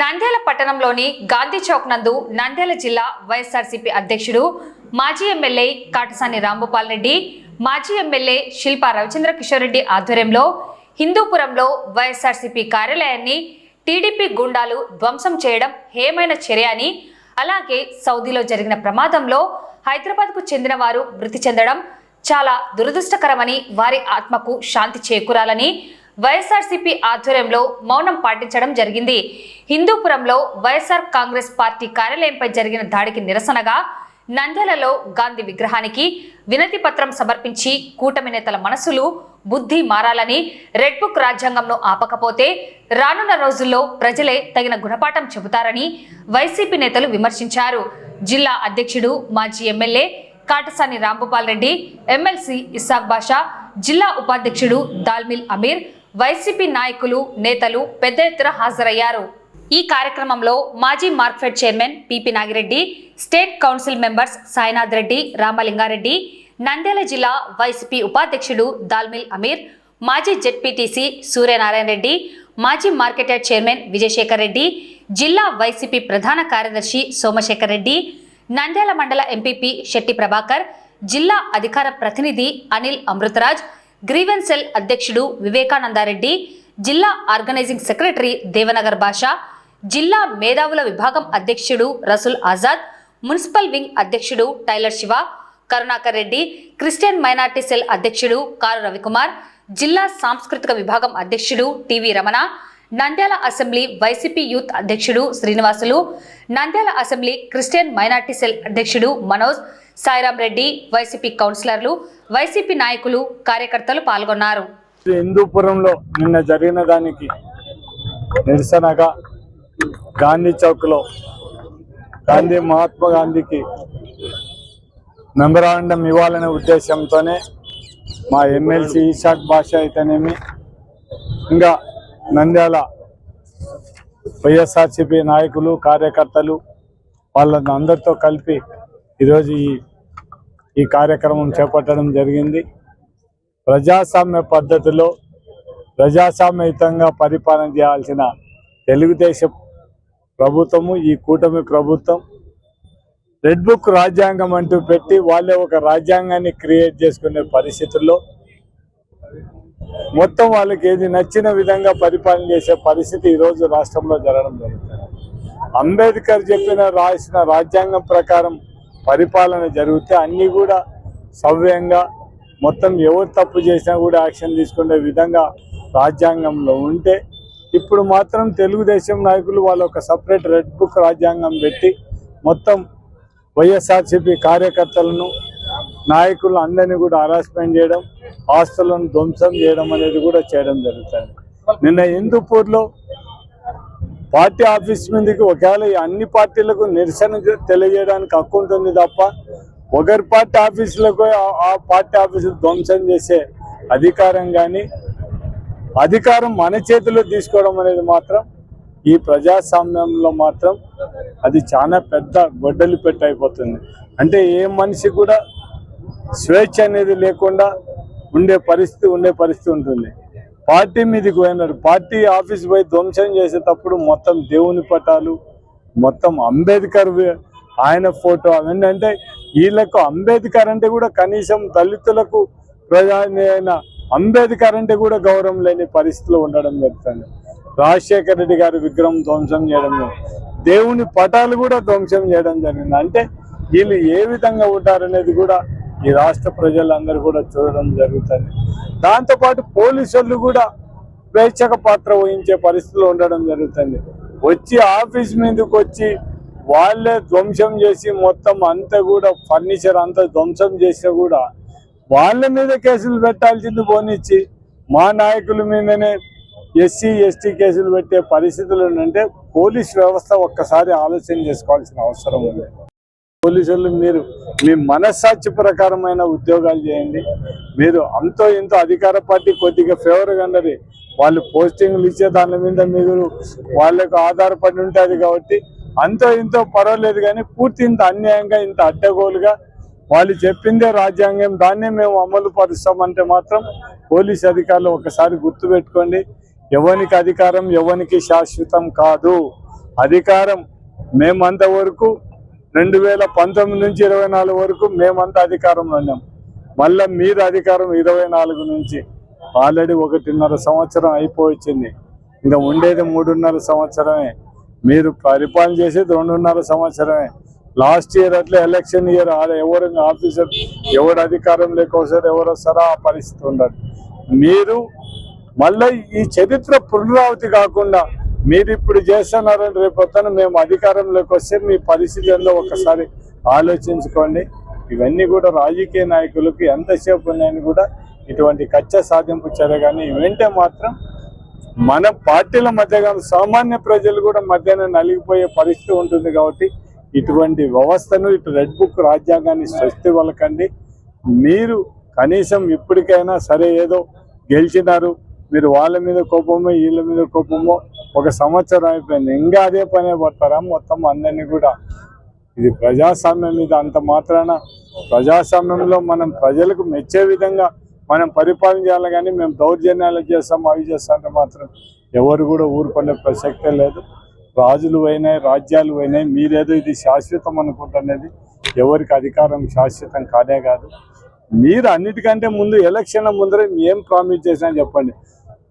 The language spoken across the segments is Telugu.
నంద్యాల పట్టణంలోని గాంధీ చౌక్ నందు నంద్యాల జిల్లా వైఎస్ఆర్సీపీ అధ్యక్షుడు మాజీ ఎమ్మెల్యే కాటసాని రాంభూపాల్ రెడ్డి మాజీ ఎమ్మెల్యే శిల్పా రవిచంద్ర కిషోర్ రెడ్డి ఆధ్వర్యంలో హిందూపురంలో వైఎస్ఆర్సీపీ కార్యాలయాన్ని టీడీపీ గుండాలు ధ్వంసం చేయడం హేమైన చర్య అని అలాగే సౌదీలో జరిగిన ప్రమాదంలో హైదరాబాద్కు చెందిన వారు మృతి చెందడం చాలా దురదృష్టకరమని వారి ఆత్మకు శాంతి చేకూరాలని వైఎస్ఆర్సీపీ ఆధ్వర్యంలో మౌనం పాటించడం జరిగింది. హిందూపురంలో వైఎస్ఆర్ కాంగ్రెస్ పార్టీ కార్యాలయంపై జరిగిన దాడికి నిరసనగా నంద్యాలలో గాంధీ విగ్రహానికి వినతి పత్రం సమర్పించి కూటమి నేతల మనసులు బుద్ధి మారాలని రెడ్ బుక్ రాజ్యాంగంను ఆపకపోతే రానున్న రోజుల్లో ప్రజలే తగిన గుణపాఠం చెబుతారని వైసీపీ నేతలు విమర్శించారు. జిల్లా అధ్యక్షుడు మాజీ ఎమ్మెల్యే కాటసాని రాంభూపాల్ రెడ్డి ఎమ్మెల్సీ ఇసాక్ బాషా జిల్లా ఉపాధ్యక్షుడు దాల్మిల్ అమీర్ వైసీపీ నాయకులు నేతలు పెద్ద ఎత్తున హాజరయ్యారు. ఈ కార్యక్రమంలో మాజీ Markfed chairman PP Nagireddy state council members Sainath Reddy Ramalingareddy Nandyal జిల్లా వైసీపీ ఉపాధ్యక్షుడు దాల్మిల్ అమీర్ మాజీ జెడ్పీటీసీ సూర్యనారాయణ రెడ్డి మాజీ market yard chairman Vijayasekhar Reddy జిల్లా వైసీపీ ప్రధాన కార్యదర్శి సోమశేఖర్ రెడ్డి నంద్యాల మండల ఎంపీపీ శెట్టి ప్రభాకర్ జిల్లా అధికార ప్రతినిధి అనిల్ అమృతరాజ్ గ్రీవెన్ సెల్ అధ్యక్షుడు వివేకానందారెడ్డి జిల్లా ఆర్గనైజింగ్ సెక్రటరీ దేవనగర్ భాష జిల్లా మేధావుల విభాగం అధ్యక్షుడు రసూల్ ఆజాద్ మున్సిపల్ వింగ్ అధ్యక్షుడు tailor Shiva Karunakar Reddy Christian minority cell అధ్యక్షుడు కారు రవికుమార్ జిల్లా సాంస్కృతిక విభాగం అధ్యక్షుడు TV Ramana Nandyal assembly YCP youth అధ్యక్షుడు Srinivasulu Nandyal assembly Christian minority cell అధ్యక్షుడు మనోజ్ సాయిరాం రెడ్డి వైసీపీ కౌన్సిలర్లు వైసీపీ నాయకులు కార్యకర్తలు పాల్గొన్నారు. హిందూపురంలో నిన్న జరిగిన దానికి నిరసనగా గాంధీ చౌక్లో గాంధీ మహాత్మా గాంధీకి మెమరాండం ఇవ్వాలనే ఉద్దేశంతోనే మా ఎమ్మెల్సీ ఈషాక్ భాష అయితేనేమి ఇంకా నంద్యాల వైఎస్ఆర్సీపీ నాయకులు కార్యకర్తలు వాళ్ళని అందరితో కలిపి ఈరోజు ఈ ఈ కార్యక్రమం చేపట్టడం జరిగింది. ప్రజాస్వామ్య పద్ధతిలో ప్రజాస్వామ్యయుతంగా పరిపాలన చేయాల్సిన తెలుగుదేశం ప్రభుత్వము ఈ కూటమి ప్రభుత్వం రెడ్ బుక్ రాజ్యాంగం అంటూ పెట్టి వాళ్ళే ఒక రాజ్యాంగాన్ని క్రియేట్ చేసుకునే పరిస్థితుల్లో మొత్తం వాళ్ళకి ఏది నచ్చిన విధంగా పరిపాలన చేసే పరిస్థితి ఈరోజు రాష్ట్రంలో జరగడం జరుగుతుంది. అంబేద్కర్ చెప్పిన రాసిన రాజ్యాంగం ప్రకారం పరిపాలన జరిగితే అన్నీ కూడా సవ్యంగా మొత్తం ఎవరు తప్పు చేసినా కూడా యాక్షన్ తీసుకునే విధంగా రాజ్యాంగంలో ఉంటే ఇప్పుడు మాత్రం తెలుగుదేశం నాయకులు వాళ్ళు ఒక సపరేట్ రెడ్ బుక్ రాజ్యాంగం పెట్టి మొత్తం వైఎస్ఆర్సీపీ కార్యకర్తలను నాయకులు అందరినీ కూడా హరాస్మెంట్ చేయడం ఆస్తులను ధ్వంసం చేయడం అనేది కూడా చేయడం జరుగుతుంది. నిన్న హిందూపూర్లో పార్టీ ఆఫీస్ మీదకి ఒకవేళ అన్ని పార్టీలకు నిరసన తెలియజేయడానికి హక్కు ఉంటుంది తప్ప ఒకరి పార్టీ ఆఫీసులకు ఆ- పార్టీ ఆఫీసులు ధ్వంసం చేసే అధికారం కానీ అధికారం మన చేతిలో తీసుకోవడం అనేది మాత్రం ఈ ప్రజాస్వామ్యంలో మాత్రం అది చాలా పెద్ద గొడ్డలి పెట్టి అయిపోతుంది. అంటే ఏ మనిషి కూడా స్వేచ్ఛ అనేది లేకుండా ఉండే పరిస్థితి ఉండే పరిస్థితి ఉంటుంది. పార్టీ మీదకి పోయినారు. పార్టీ ఆఫీస్ పోయి ధ్వంసం చేసేటప్పుడు మొత్తం దేవుని పటాలు మొత్తం అంబేద్కర్ ఆయన ఫోటో అవన్నీ అంటే వీళ్ళకు అంబేద్కర్ అంటే కూడా కనీసం దళితులకు ప్రధాని అయిన అంబేద్కర్ అంటే కూడా గౌరవం లేని పరిస్థితిలో ఉండడం జరుగుతుంది. రాజశేఖర రెడ్డి గారి విగ్రహం ధ్వంసం చేయడం జరిగింది. దేవుని పటాలు కూడా ధ్వంసం చేయడం జరిగింది. అంటే వీళ్ళు ఏ విధంగా ఉంటారనేది కూడా ఈ రాష్ట్ర ప్రజలందరూ కూడా చూడడం జరుగుతుంది. దాంతోపాటు పోలీసు వాళ్ళు కూడా స్వేచ్ఛక పాత్ర వహించే పరిస్థితులు ఉండడం జరుగుతుంది. వచ్చి ఆఫీస్ మీదకి వచ్చి వాళ్ళే ధ్వంసం చేసి మొత్తం అంతా కూడా ఫర్నిచర్ అంతా ధ్వంసం చేసినా కూడా వాళ్ళ మీద కేసులు పెట్టాల్సింది పోనిచ్చి మా నాయకుల మీదనే ఎస్సీ ఎస్టీ కేసులు పెట్టే పరిస్థితులు అంటే పోలీస్ వ్యవస్థ ఒక్కసారి ఆలోచన చేసుకోవాల్సిన అవసరం ఉంది. పోలీసులు మీరు మీ మనస్సాక్షి ప్రకారమైన ఉద్యోగాలు చేయండి. మీరు అంతో ఇంతో అధికార పార్టీ కొద్దిగా ఫేవర్గా ఉన్నది వాళ్ళు పోస్టింగ్లు ఇచ్చే దాని మీద మీరు వాళ్ళకు ఆధారపడి ఉంటుంది కాబట్టి అంతో ఇంతో పర్వాలేదు కానీ పూర్తి ఇంత అన్యాయంగా ఇంత అడ్డగోలుగా వాళ్ళు చెప్పిందే రాజ్యాంగం. దాన్నే మేము అమలు పరుస్తామంటే మాత్రం పోలీస్ అధికారులు ఒకసారి గుర్తుపెట్టుకోండి ఎవరికి అధికారం ఎవరికి శాశ్వతం కాదు. అధికారం మేమంత వరకు రెండు వేల పంతొమ్మిది నుంచి ఇరవై నాలుగు వరకు మేమంతా అధికారంలో ఉన్నాం. మళ్ళీ మీరు అధికారం ఇరవై నాలుగు నుంచి. ఆల్రెడీ ఒకటిన్నర సంవత్సరం అయిపోయింది ఇంకా ఉండేది మూడున్నర సంవత్సరమే. మీరు పరిపాలన చేసేది రెండున్నర సంవత్సరమే. లాస్ట్ ఇయర్ అట్లా ఎలక్షన్ ఇయర్ ఎవరు ఆఫీసర్ ఎవరు అధికారం లేకొస్తారు ఎవరు వస్తారో ఆ పరిస్థితి ఉండదు. మీరు మళ్ళీ ఈ చరిత్ర పునరావృతి కాకుండా మీరు ఇప్పుడు చేస్తున్నారని రేపొద్దున మేము అధికారంలోకి వస్తే మీ పరిస్థితుల్లో ఒకసారి ఆలోచించుకోండి. ఇవన్నీ కూడా రాజకీయ నాయకులకు ఎంతసేపు ఉన్నాయని కూడా ఇటువంటి కచ్చ సాధింపు చర్య కానీ ఇవంటే మాత్రం మన పార్టీల మధ్య కానీ సామాన్య ప్రజలు కూడా మధ్యన నలిగిపోయే పరిస్థితి ఉంటుంది కాబట్టి ఇటువంటి వ్యవస్థను ఇటు రెడ్ బుక్ రాజ్యాంగాన్ని స్వస్తి వలకండి మీరు కనీసం ఇప్పటికైనా సరే ఏదో గెలిచినారు మీరు వాళ్ళ మీద కోపమో వీళ్ళ మీద కోపమో ఒక సంవత్సరం అయిపోయింది. ఇంకా అదే పనే పడతారా? మొత్తం అందరినీ కూడా. ఇది ప్రజాస్వామ్యం ఇది అంత మాత్రాన ప్రజాస్వామ్యంలో మనం ప్రజలకు మెచ్చే విధంగా మనం పరిపాలన చేయాలి కానీ మేము దౌర్జన్యాలు చేస్తాం అవి చేస్తామంటే మాత్రం ఎవరు కూడా ఊరుకునే ప్రసక్తే లేదు. రాజులు పోయినాయి రాజ్యాలు పోయినాయి మీరేదో ఇది శాశ్వతం అనుకుంటున్నది. ఎవరికి అధికారం శాశ్వతం కాదే కాదు. మీరు అన్నిటికంటే ముందు ఎలక్షన్ల ముందరే ఏం ప్రామిస్ చేసినా చెప్పండి.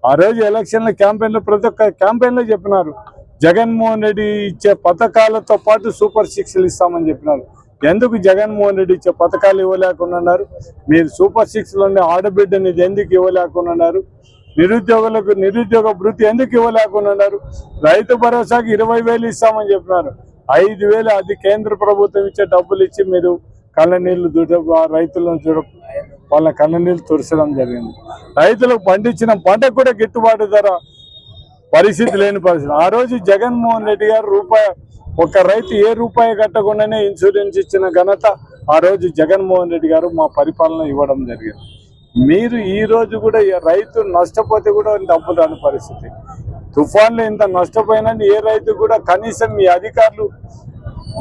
ఆ రోజు ఎలక్షన్ల క్యాంపెయిన్లో ప్రతి ఒక్క క్యాంపెయిన్లో చెప్పినారు. జగన్మోహన్ రెడ్డి ఇచ్చే పథకాలతో పాటు సూపర్ సిక్స్లు ఇస్తామని చెప్పినారు. ఎందుకు జగన్మోహన్ రెడ్డి ఇచ్చే పథకాలు ఇవ్వలేకున్నారు మీరు సూపర్ సిక్స్లోనే ఆడబిడ్డని ఎందుకు ఇవ్వలేకున్నారు నిరుద్యోగులకు నిరుద్యోగ భృతి ఎందుకు ఇవ్వలేకున్నారు రైతు భరోసాకి ఇరవై వేలు ఇస్తామని చెప్పినారు. ఐదు వేలు అది కేంద్ర ప్రభుత్వం ఇచ్చే డబ్బులు ఇచ్చి మీరు కళ్ళ నీళ్ళు దుడ ఆ రైతులను చూడ వాళ్ళ కళ్ళ తుడిచడం జరిగింది. రైతులకు పండించిన పంటకు కూడా గిట్టుబాటు ధర పరిస్థితి లేని పరిస్థితి. ఆ రోజు జగన్మోహన్ రెడ్డి గారు రూపాయి ఒక రైతు ఏ రూపాయి కట్టకుండానే ఇన్సూరెన్స్ ఇచ్చిన ఘనత ఆ రోజు జగన్మోహన్ రెడ్డి గారు మా పరిపాలన ఇవ్వడం జరిగింది. మీరు ఈ రోజు కూడా రైతు నష్టపోతే కూడా డబ్బు రాని పరిస్థితి. తుఫాన్లు ఇంత నష్టపోయినా ఏ రైతు కూడా కనీసం మీ అధికారులు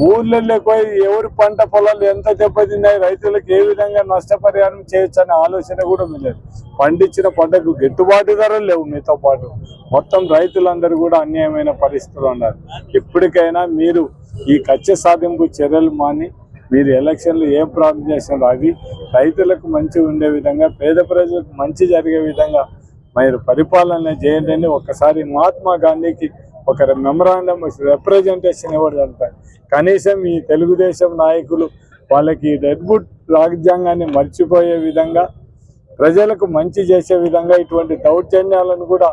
ఊర్లలో పోయి ఎవరి పంట పొలాలు ఎంత దెబ్బతిన్నాయి రైతులకు ఏ విధంగా నష్టపరిహారం చేయొచ్చు అనే ఆలోచన కూడా లేదు. పండించిన పంటకు గిట్టుబాటు ధరలు లేవు మీతో పాటు. మొత్తం రైతులందరూ కూడా అన్యాయమైన పరిస్థితులు ఉన్నారు. ఇప్పటికైనా మీరు ఈ కచ్చ సాధింపు చర్యలు మాని మీరు ఎలక్షన్లు ఏం ప్రాబ్లం చేసినారో అవి రైతులకు మంచి ఉండే విధంగా పేద ప్రజలకు మంచి జరిగే విధంగా మీరు పరిపాలన చేయండి ఒక్కసారి ఒకసారి మహాత్మా గాంధీకి ఒక మెమరాండం రిప్రజెంటేషన్ ఇవ్వడం అంటారు కనీసం ఈ తెలుగుదేశం నాయకులు వాళ్ళకి రెడ్బుట్ రాజ్యాంగాన్ని మర్చిపోయే విధంగా ప్రజలకు మంచి చేసే విధంగా ఇటువంటి దౌర్జన్యాలను కూడా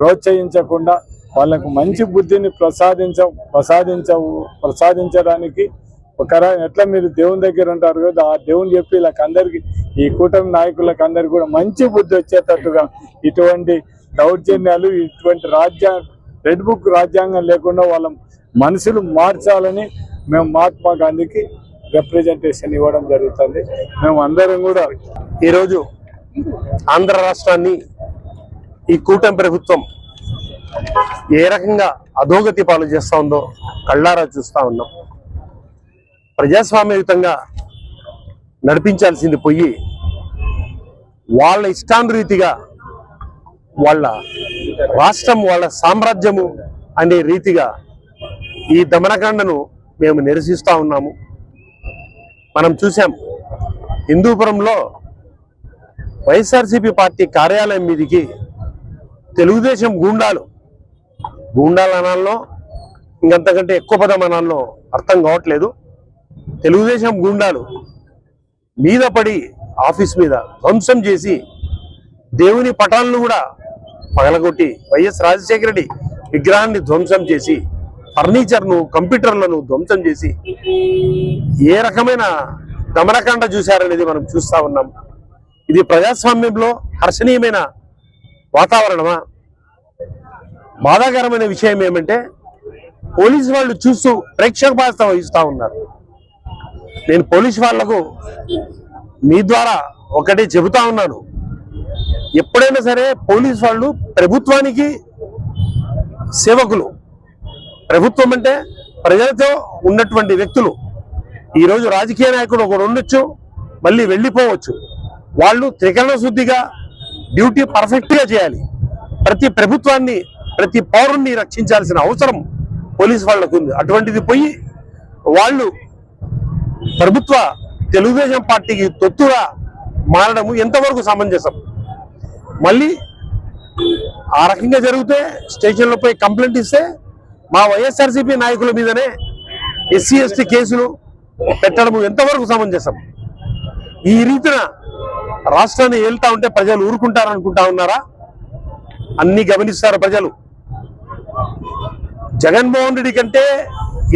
ప్రోత్సహించకుండా వాళ్ళకు మంచి బుద్ధిని ప్రసాదించ ప్రసాదించ ప్రసాదించడానికి ఒకరా ఎట్లా మీరు దేవుని దగ్గర ఉంటారు కదా ఆ దేవుని చెప్పి వీళ్ళకి అందరికి ఈ కూటమి నాయకులకు అందరికి కూడా మంచి బుద్ధి వచ్చేటట్టుగా ఇటువంటి దౌర్జన్యాలు ఇటువంటి రాజ్యా రెడ్ బుక్ రాజ్యాంగం లేకుండా వాళ్ళ మనసులు మార్చాలని మేము మహాత్మా గాంధీకి రిప్రజెంటేషన్ ఇవ్వడం జరుగుతుంది. మేము అందరం కూడా ఈరోజు ఆంధ్ర రాష్ట్రాన్ని ఈ కూటమి ప్రభుత్వం ఏ రకంగా అధోగతి పాలు చేస్తూ ఉందో కళ్ళారా చూస్తూ ఉన్నాం. ప్రజాస్వామ్యయుతంగా నడిపించాల్సింది పోయి వాళ్ళ ఇష్టానురీతిగా వాళ్ళ రాష్ట్రం వాళ్ళ సామ్రాజ్యము అనే రీతిగా ఈ దమనకాండను మేము నిరసిస్తూ ఉన్నాము. మనం చూసాం హిందూపురంలో వైఎస్ఆర్సీపీ పార్టీ కార్యాలయం మీదికి తెలుగుదేశం గూండాలు గూండాలు అనాల్లో ఇంకంతకంటే ఎక్కువ పదం అనాల్లో అర్థం కావట్లేదు. తెలుగుదేశం గూండాలు మీద పడి ఆఫీస్ మీద ధ్వంసం చేసి దేవుని పటాలను కూడా పగలగొట్టి వైఎస్ రాజశేఖర రెడ్డి విగ్రహాన్ని ధ్వంసం చేసి ఫర్నిచర్ను కంప్యూటర్లను ధ్వంసం చేసి ఏ రకమైన దమనకాండ చూశారనేది మనం చూస్తా ఉన్నాం. ఇది ప్రజాస్వామ్యంలో హర్షణీయమైన వాతావరణమా? బాధాకరమైన విషయం ఏమంటే పోలీసు వాళ్ళు చూస్తూ ప్రేక్షక బాధ్యత వహిస్తూ ఉన్నారు. నేను పోలీసు వాళ్ళకు మీ ద్వారా ఒకటే చెబుతా ఉన్నాను. ఎప్పుడైనా సరే పోలీసు వాళ్ళు ప్రభుత్వానికి సేవకులు. ప్రభుత్వం అంటే ప్రజలతో ఉన్నటువంటి వ్యక్తులు. ఈరోజు రాజకీయ నాయకుడు ఒకడు ఉండొచ్చు మళ్ళీ వెళ్ళిపోవచ్చు. వాళ్ళు త్రికరణ శుద్ధిగా డ్యూటీ పర్ఫెక్ట్గా చేయాలి. ప్రతి ప్రభుత్వాన్ని ప్రతి పౌరుణ్ణి రక్షించాల్సిన అవసరం పోలీస్ వాళ్ళకు ఉంది. అటువంటిది పోయి వాళ్ళు ప్రభుత్వ తెలుగుదేశం పార్టీకి తొత్తుగా మారడము ఎంతవరకు సమంజసం? మళ్ళీ ఆ రకంగా జరిగితే స్టేషన్లో పోయి కంప్లైంట్ ఇస్తే మా వైఎస్ఆర్సీపీ నాయకుల మీదనే ఎస్సీ ఎస్టీ కేసులు పెట్టడము ఎంతవరకు సమంజసం? ఈ రీతిన రాష్ట్రాన్ని ఏళ్తా ఉంటే ప్రజలు ఊరుకుంటారనుకుంటా ఉన్నారా? అన్ని గమనిస్తారు ప్రజలు. జగన్మోహన్ రెడ్డి కంటే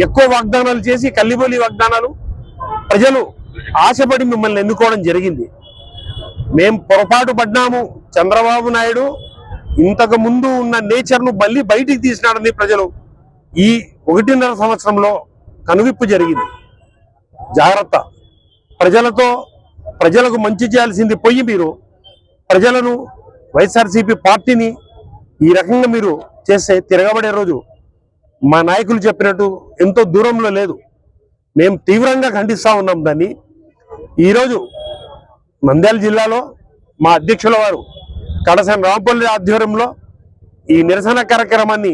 ఎక్కువ వాగ్దానాలు చేసి కల్లిబోలి వాగ్దానాలు ప్రజలు ఆశపడి మిమ్మల్ని ఎన్నుకోవడం జరిగింది. మేం పొరపాటు పడ్డాము చంద్రబాబు నాయుడు ఇంతకు ముందు ఉన్న నేచర్ను మళ్ళీ బయటికి తీసినాడని ప్రజలు ఈ ఒకటిన్నర సంవత్సరంలో కనువిప్పు జరిగింది. జాగ్రత్త. ప్రజలతో ప్రజలకు మంచి చేయాల్సింది పోయి మీరు. ప్రజలను వైఎస్ఆర్సీపీ పార్టీని ఈ రకంగా మీరు చేస్తే తిరగబడే రోజు మా నాయకులు చెప్పినట్టు ఎంతో దూరంలో లేదు. మేము తీవ్రంగా ఖండిస్తూ ఉన్నాం దాన్ని. ఈరోజు నంద్యాల జిల్లాలో మా అధ్యక్షుల వారు కడసం రాంపల్లి ఆధ్వర్యంలో ఈ నిరసన కార్యక్రమాన్ని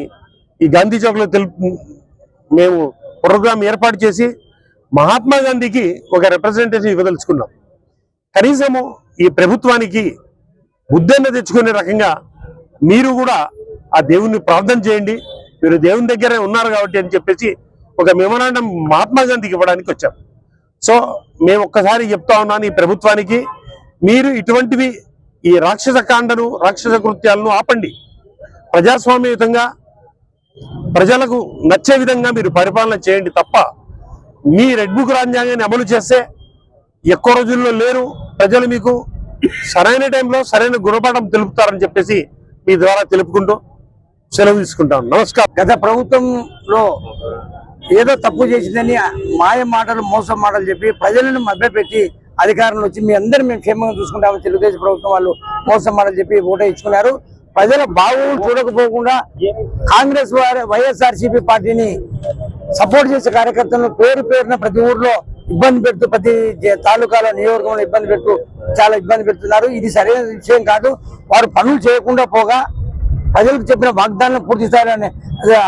ఈ గాంధీ చౌక్లో తెలుపు మేము ప్రోగ్రాం ఏర్పాటు చేసి మహాత్మా గాంధీకి ఒక రిప్రజెంటేషన్ ఇవ్వదలుచుకున్నాం. కనీసము ఈ ప్రభుత్వానికి బుద్ధన్న తెచ్చుకునే రకంగా మీరు కూడా ఆ దేవుణ్ణి ప్రార్థన చేయండి. మీరు దేవుని దగ్గరే ఉన్నారు కాబట్టి అని చెప్పేసి ఒక మెమోరాండం మహాత్మా గాంధీకి ఇవ్వడానికి వచ్చాం. సో మేము ఒక్కసారి చెప్తా ఉన్నాను ఈ ప్రభుత్వానికి మీరు ఇటువంటివి ఈ రాక్షస కాండను రాక్షస కృత్యాలను ఆపండి. ప్రజాస్వామ్యయుతంగా ప్రజలకు నచ్చే విధంగా మీరు పరిపాలన చేయండి తప్ప మీ రెడ్ బుక్ రాజ్యాంగాన్ని అమలు చేస్తే ఎక్కువ రోజుల్లో లేరు. ప్రజలు మీకు సరైన టైంలో సరైన గుణపాఠం తెలుపుతారని చెప్పేసి మీ ద్వారా తెలుపుకుంటూ సెలవు తీసుకుంటాం నమస్కారం. గత ప్రభుత్వంలో ఏదో తప్పు చేసిందని మాయ మాటలు మోసం మాటలు చెప్పి ప్రజలను మభ్యపెట్టి అధికారంలో వచ్చి మీ అందరూ మేము క్షేమంగా చూసుకుంటామని తెలుగుదేశం ప్రభుత్వం వాళ్ళు మోసం మాటలు చెప్పి ఓటే ఇచ్చుకున్నారు. ప్రజల బాగోగులు చూడకపోకుండా కాంగ్రెస్ వారి వైఎస్ఆర్సీపీ పార్టీని సపోర్ట్ చేసే కార్యకర్తలను పేరు పేరున ప్రతి ఊర్లో ఇబ్బంది పెడుతూ ప్రతి తాలూకాలో నియోజకవర్గంలో ఇబ్బంది పెడుతూ చాలా ఇబ్బంది పెడుతున్నారు. ఇది సరైన విషయం కాదు. వారు పనులు చేయకుండా పోగా ప్రజలకు చెప్పిన వాగ్దానం పూర్తి స్థాయిలో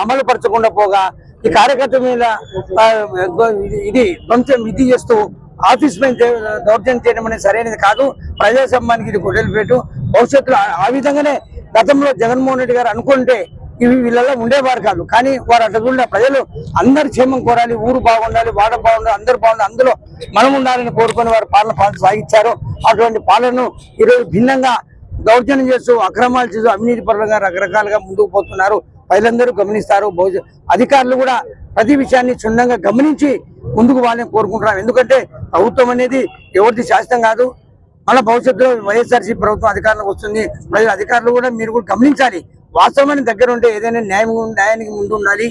అమలు పరచకుండా పోగా ఈ కార్యకర్త మీద ఇది- ఇది కొంచెం ఇది చేస్తూ ఆఫీస్ మీద దౌర్జన్యం చేయడం అనేది సరైనది కాదు. ప్రజాస్వామ్యానికి ఇది గొడ్డలిపేటు భవిష్యత్తులో ఆ- విధంగానే గతంలో జగన్మోహన్ రెడ్డి గారు అనుకుంటే ఇవి వీళ్ళలో ఉండేవారు కాదు. కానీ వారు అట్లా ప్రజలు అందరి క్షేమం కోరాలి. ఊరు బాగుండాలి వాడ బాగుండాలి అందరు బాగుండాలి అందులో మనం ఉండాలని కోరుకుని వారు పాలన పాలన సాగించారు. అటువంటి పాలనను ఈరోజు భిన్నంగా దౌర్జన్యం చేస్తూ అక్రమాలు చేస్తూ అవినీతి పరంగా రకరకాలుగా ముందుకు పోతున్నారు. ప్రజలందరూ గమనిస్తారు. బహుశా అధికారులు కూడా ప్రతి విషయాన్ని క్షుణ్ణంగా గమనించి ముందుకు వాళ్ళని కోరుకుంటున్నారు. ఎందుకంటే ప్రభుత్వం అనేది ఎవరిది శాశ్వతం కాదు. మన భవిష్యత్తులో వైఎస్ఆర్సీ ప్రభుత్వం అధికారంలోకి వస్తుంది. ప్రజల అధికారులు కూడా మీరు కూడా గమనించాలి. వాస్తవానికి దగ్గర ఉంటే ఏదైనా న్యాయం న్యాయానికి ముందు ఉండాలి.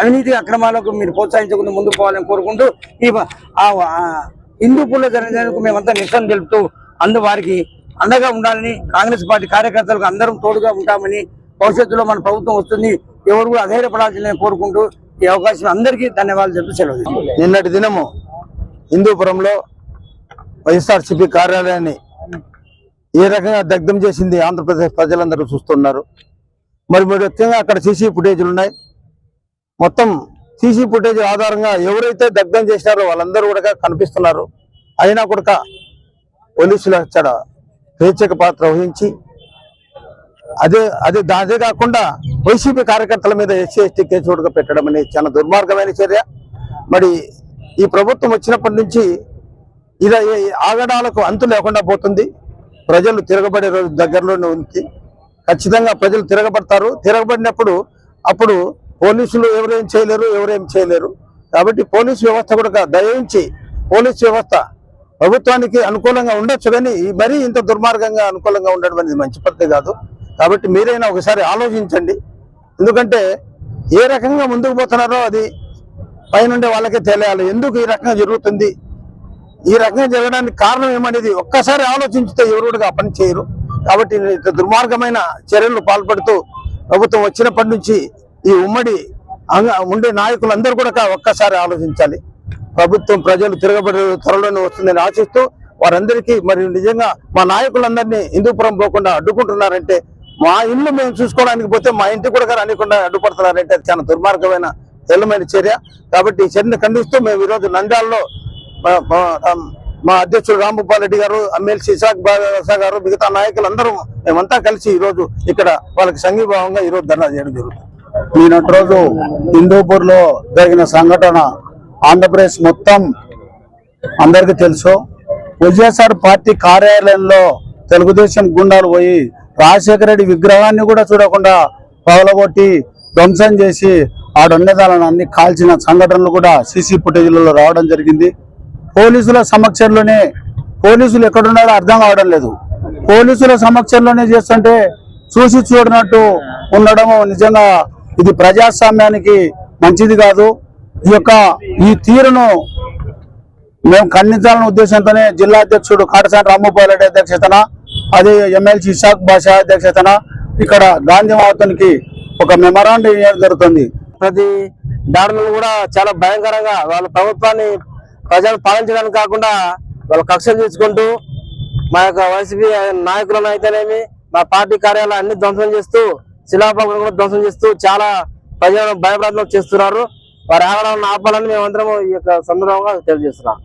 అవినీతి అక్రమాలకు మీరు ప్రోత్సహించకుండా ముందుకు పోవాలని కోరుకుంటూ ఈ ఆ ఆ హిందూపూర్లో జరిగినందుకు మేమంతా నిరసన తెలుపుతూ అందు వారికి అండగా ఉండాలని కాంగ్రెస్ పార్టీ కార్యకర్తలకు అందరం తోడుగా ఉంటామని భవిష్యత్తులో మన ప్రభుత్వం వస్తుంది. ఎవరు కూడా అధైర్యపడాల్సిందని కోరుకుంటూ ఈ అవకాశం అందరికీ ధన్యవాదాలు చెప్తూ సెలవు నిన్నటి దినము హిందూపురంలో వైఎస్ఆర్సీపీ కార్యాలయాన్ని ఏ రకంగా దగ్ధం చేసింది ఆంధ్రప్రదేశ్ ప్రజలందరూ చూస్తున్నారు. మరి మరి ముఖ్యంగా అక్కడ సీసీ ఫుటేజీలు ఉన్నాయి. మొత్తం సీసీ ఫుటేజ్ ఆధారంగా ఎవరైతే దగ్ధం చేసినారో వాళ్ళందరూ కూడా కనిపిస్తున్నారు. అయినా కూడా పోలీసులు అక్కడ స్వేచ్ఛక పాత్ర వహించి అదే అదే దా- అదే కాకుండా వైసీపీ కార్యకర్తల మీద ఎస్సీ ఎస్టీ కేసు కూడా పెట్టడం అనేది చాలా దుర్మార్గమైన చర్య. మరి ఈ ప్రభుత్వం వచ్చినప్పటి నుంచి ఇలా ఆగడాలకు అంతు లేకుండా పోతుంది. ప్రజలు తిరగబడే రోజు దగ్గరలోనే ఉంది. ఖచ్చితంగా ప్రజలు తిరగబడతారు. తిరగబడినప్పుడు అప్పుడు పోలీసులు ఎవరేం చేయలేరు ఎవరేం చేయలేరు. కాబట్టి పోలీసు వ్యవస్థ కూడా దయించి పోలీసు వ్యవస్థ ప్రభుత్వానికి అనుకూలంగా ఉండొచ్చు కానీ ఈ మరీ ఇంత దుర్మార్గంగా అనుకూలంగా ఉండడం అనేది మంచి పద్ధతి కాదు. కాబట్టి మీరైనా ఒకసారి ఆలోచించండి. ఎందుకంటే ఏ రకంగా ముందుకు పోతున్నారో అది పైనుండే వాళ్ళకే తెలియాలి. ఎందుకు ఈ రకంగా జరుగుతుంది? ఈ రకంగా జరగడానికి కారణం ఏమనేది ఒక్కసారి ఆలోచించితే ఎవరు కూడా పని చేయరు. కాబట్టి దుర్మార్గమైన చర్యలు పాల్పడుతూ ప్రభుత్వం వచ్చినప్పటి నుంచి ఈ ఉమ్మడి ఉండే నాయకులందరూ కూడా ఒక్కసారి ఆలోచించాలి. ప్రభుత్వం ప్రజలు తిరగబడి త్వరలోనే వస్తుందని ఆశిస్తూ వారందరికీ మరి నిజంగా మా నాయకులందరినీ హిందూపురం పోకుండా అడ్డుకుంటున్నారంటే మా ఇల్లు మేము చూసుకోవడానికి పోతే మా ఇంటి కూడా రానికుండా అడ్డుపడుతున్నారంటే అది చాలా దుర్మార్గమైన తెల్లమైన చర్య. కాబట్టి ఈ చర్యను ఖండిస్తూ మేము ఈరోజు నంద్యాలలో మా- అధ్యక్షుడు రాంభూపాల్ రెడ్డి గారు ఎమ్మెల్సీ ఇసాక్ బాసా గారు మిగతా నాయకులందరూ మేమంతా కలిసి ఈరోజు ఇక్కడ వాళ్ళకి సంఘీభావంగా ఈరోజు ధర్నా చేయడం జరుగుతుంది. నిన్నటి రోజు హిందూపూర్లో జరిగిన సంఘటన ఆంధ్రప్రదేశ్ మొత్తం అందరికీ తెలుసు. వైఎస్ఆర్ పార్టీ కార్యాలయంలో తెలుగుదేశం గుండాలు పోయి రాజశేఖర రెడ్డి విగ్రహాన్ని కూడా చూడకుండా పగలగొట్టి ధ్వంసం చేసి ఆడున్నదాలను అన్ని కాల్చిన సంఘటనలు కూడా సీసీ ఫుటేజ్లలో రావడం జరిగింది. పోలీసుల సమక్షంలోనే పోలీసులు ఎక్కడున్నారో అర్థం కావడం లేదు. పోలీసుల సమక్షంలోనే చేస్తుంటే చూసి చూడనట్టు ఉండడం నిజంగా ఇది ప్రజాస్వామ్యానికి మంచిది కాదు. ఈ యొక్క ఈ తీరును మేము ఖండించాలనే ఉద్దేశంతోనే జిల్లా అధ్యక్షుడు కాటసాని రామ్మోపాల్ రెడ్డి అధ్యక్షతన అదే ఎమ్మెల్సీ ఇషాక్ బాషా అధ్యక్షతన ఇక్కడ గాంధీ మహాత్వానికి ఒక మెమరాండం ఇవ్వడం జరుగుతుంది ప్రతి దాడులను కూడా చాలా భయంకరంగా వాళ్ళ ప్రభుత్వాన్ని ప్రజలు పాలించడానికి కాకుండా వాళ్ళ కక్షలు తీసుకుంటూ మా యొక్క వైసీపీ నాయకులను అయితేనేమి మా పార్టీ కార్యాలయాలు అన్ని ధ్వంసం చేస్తూ శిలాపకులను కూడా ధ్వంసం చేస్తూ చాలా ప్రజలను భయప్రాంతం చేస్తున్నారు. వారి ఆగడాలను ఆపాలని మేమందరం ఈ యొక్క సందర్భంగా తెలియజేస్తున్నాం.